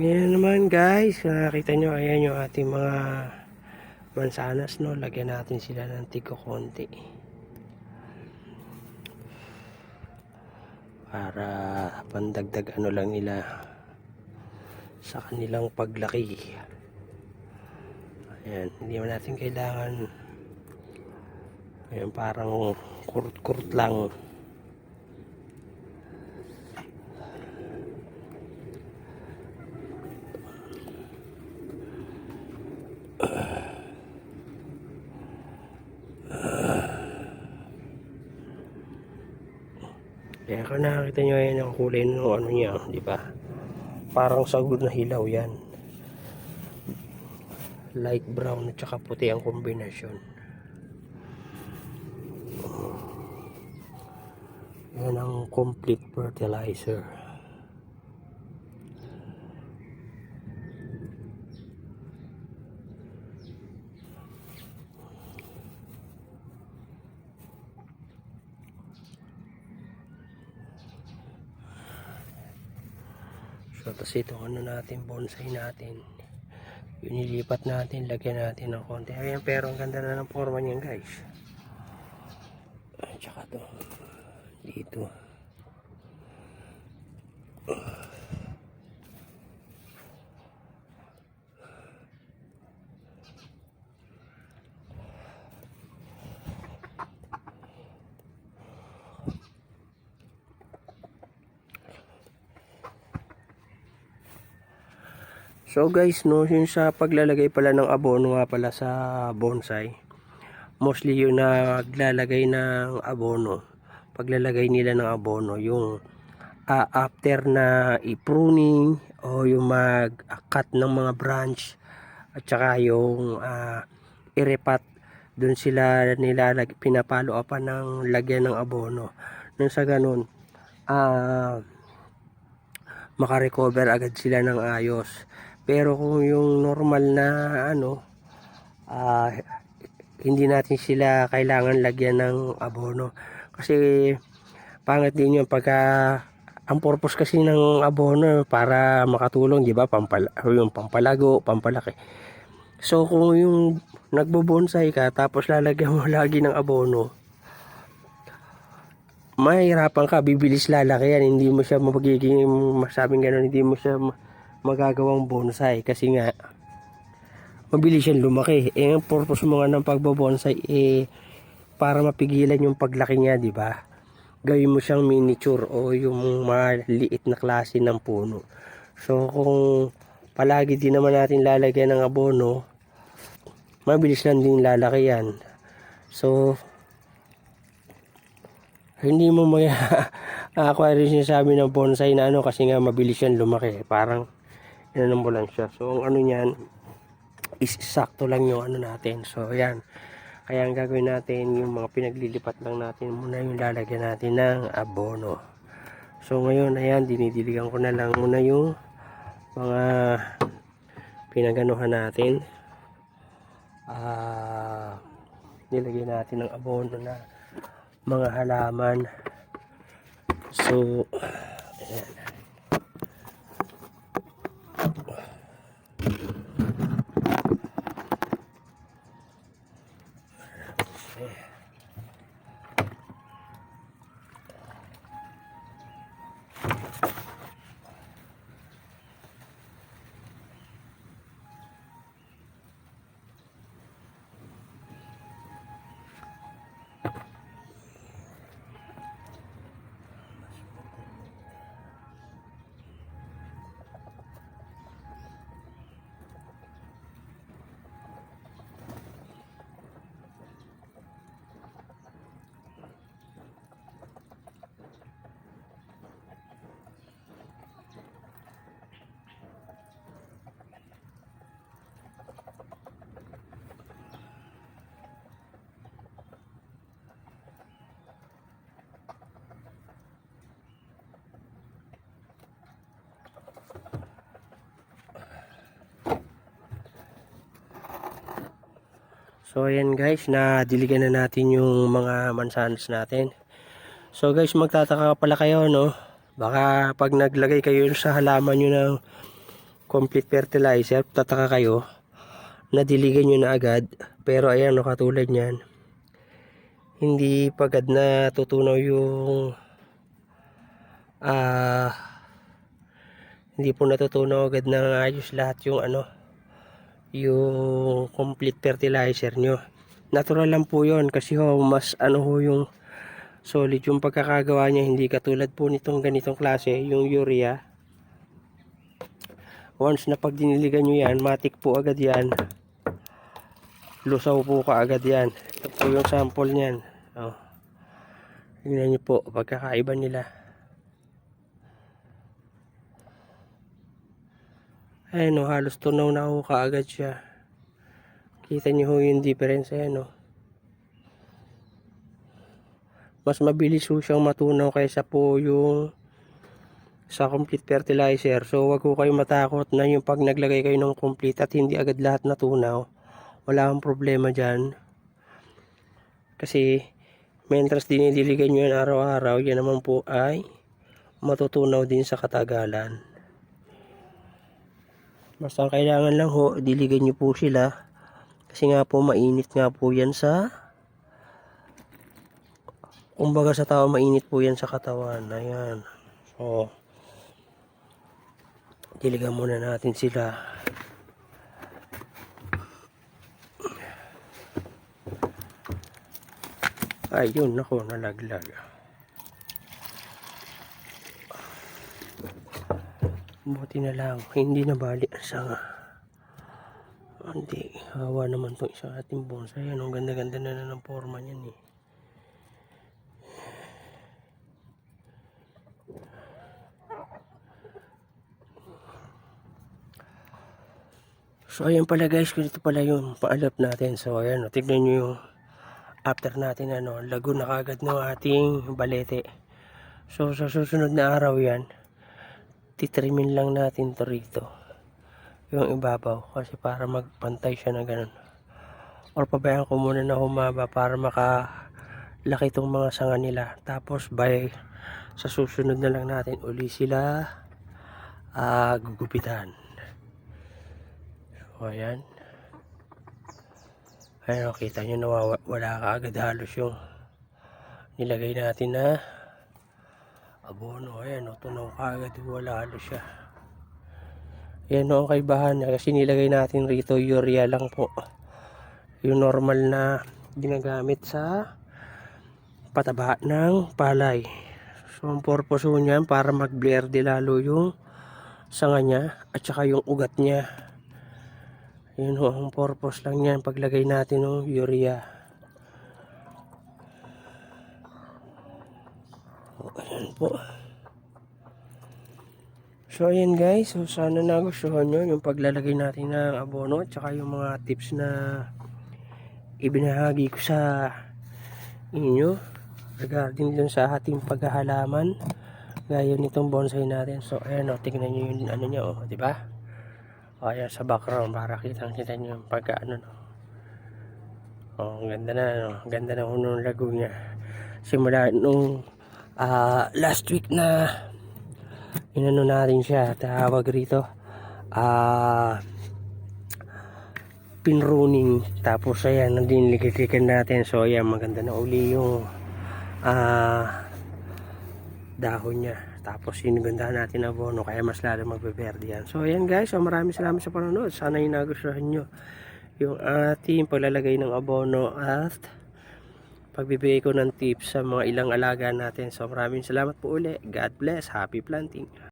Ngayon naman guys, nakita nyo, ayan yung ating mga mansanas, no? Lagyan natin sila ng tigo konti. Para pandagdag ano lang nila sa kanilang paglaki. Ayan, hindi naman natin kailangan ayan, parang kurut-kurut lang. Kaya kung nakakita nyo yan ang kulay ng ano niya, di ba? Parang sagod na hilaw yan. Light brown at saka puti ang kombinasyon. Yan ang complete fertilizer. So, tapos ito, ano natin, bonsai natin. Inilipat natin, lagyan natin ng konti. Ayan, pero ang ganda na ng forma niyan, guys. At saka to, dito. So guys, no, yun sa paglalagay pala ng abono nga pala sa bonsai. Mostly yung naglalagay ng abono. Paglalagay nila ng abono, yung ah, after na i-pruning o yung mag-cut ng mga branch at saka yung ah, irepat doon sila nilalag pinapalo pa ng lagyan ng abono. Nung sa ganun, ah makarecover agad sila ng ayos. Pero kung yung normal na ano, ah, hindi natin sila kailangan lagyan ng abono. Kasi pangit din yung pagka ang purpose kasi ng abono para makatulong, 'di ba? Pampala, yung pampalago, pampalaki. So kung yung nagbobonsai ka tapos lalagyan mo lagi ng abono, mahirapan ka, bibilis lalaki yan. Hindi mo siya magiging, masabing gano'n, hindi mo siya magagawang bonsai. Kasi nga, mabilis yan lumaki. Eh, ang purpose mo nga ng pagbobonsai, eh, para mapigilan yung paglaki niya, di ba? Gawin mo siyang miniature o yung maliit na klase ng puno. So, kung palagi din naman natin lalagyan ng abono, mabilis lang din lalaki yan. So, hindi mo may acquire yung sinasabi ng bonsai na ano kasi nga mabilis yan lumaki. Parang mo lang siya. So ang ano niyan is sakto lang yung ano natin. So ayan. Kaya ang gagawin natin yung mga pinaglilipat lang natin muna yung lalagyan natin ng abono. So ngayon ayan dinidiligan ko na lang muna yung mga pinaganuhan natin. Ah nilagyan natin ng abono na mga halaman. So, ayan. So ayan guys, nadiligan na natin yung mga mansanas natin. So guys, magtataka pala kayo no. Baka pag naglagay kayo sa halaman nyo ng complete fertilizer, tataka kayo, nadiligan nyo na agad. Pero ayan, no, katulad niyan, hindi pagad na tutunaw yung ah hindi po natutunaw agad ng ayos lahat yung ano yung complete fertilizer nyo. Natural lang po yon kasi ho mas ano ho yung solid. Yung pagkakagawa niya hindi katulad po nitong ganitong klase yung urea. Once na pag diniligan nyo yan matik po agad yan. Lusaw po ka agad yan. Ito po yung sample niyan. Oh. tingnan nyo po pagkakaiba nila Ayan o, halos tunaw na ako kaagad siya. Kita niyo ho yung difference. Ayan o. Mas mabilis ho siyang matunaw kaysa po yung sa complete fertilizer. So, wag ho kayong matakot na yung pag naglagay kayo ng complete at hindi agad lahat natunaw. Wala akong problema dyan. Kasi, mentras dinidiligan nyo yan araw-araw, yan naman po ay matutunaw din sa katagalan. Basta ang kailangan lang ho, diligan nyo po sila. Kasi nga po, mainit nga po yan sa... Kumbaga sa tao, mainit po yan sa katawan. Ayan. So, diligan muna natin sila. Ayun, nako, nalaglag. Buti na lang, hindi na bali ang sanga. Hindi, hawa naman tong isang ating bonsai. Ano, ang ganda-ganda na na ng forma niyan eh. So ayan pala guys, ganito pala yung paalap natin. So ayan, tignan nyo yung after natin ano, lago na kagad ng ating balete. So sa susunod na araw yan, titrimin lang natin to rito. Yung ibabaw. Kasi para magpantay siya na ganun. Or pabayaan ko muna na humaba para makalaki tong mga sanga nila. Tapos by sa susunod na lang natin uli sila ah, gugupitan. So ayan. Ayan o kita nyo nawawa, wala ka agad halos yung nilagay natin na abono ayan o tunaw kagad wala halos siya. Yan o kay bahan kasi nilagay natin rito urea lang po. Yung normal na ginagamit sa pataba ng palay. So ang purpose ho niyan para mag de lalo yung sanga niya at saka yung ugat niya. Yun ho ang purpose lang niyan paglagay natin ng urea o, ayan po So ayan guys, so sana nagustuhan nyo yung paglalagay natin ng abono at saka yung mga tips na ibinahagi ko sa inyo regarding dun sa ating paghahalaman gaya nitong bonsai natin. So ayan o, tingnan nyo yung ano nyo, oh, di ba? O ayan sa background para kitang kita nyo yung pagka ano no. Oh, ang ganda na, no? Ganda na unong lago niya. Simula nung ah, last week na inano natin siya tawag rito. Ah pinruning. Tapos ayan nandun likikikan natin. So ayan maganda na uli yung ah dahon niya. Tapos sinuganda natin ang bono kaya mas lalo magbeberde yan. So ayan guys so maraming salamat sa panonood. Sana yung nagustuhan nyo yung ating paglalagay ng abono at pagbibigay ko ng tips sa mga ilang alaga natin. So maraming salamat po uli. God bless. Happy planting.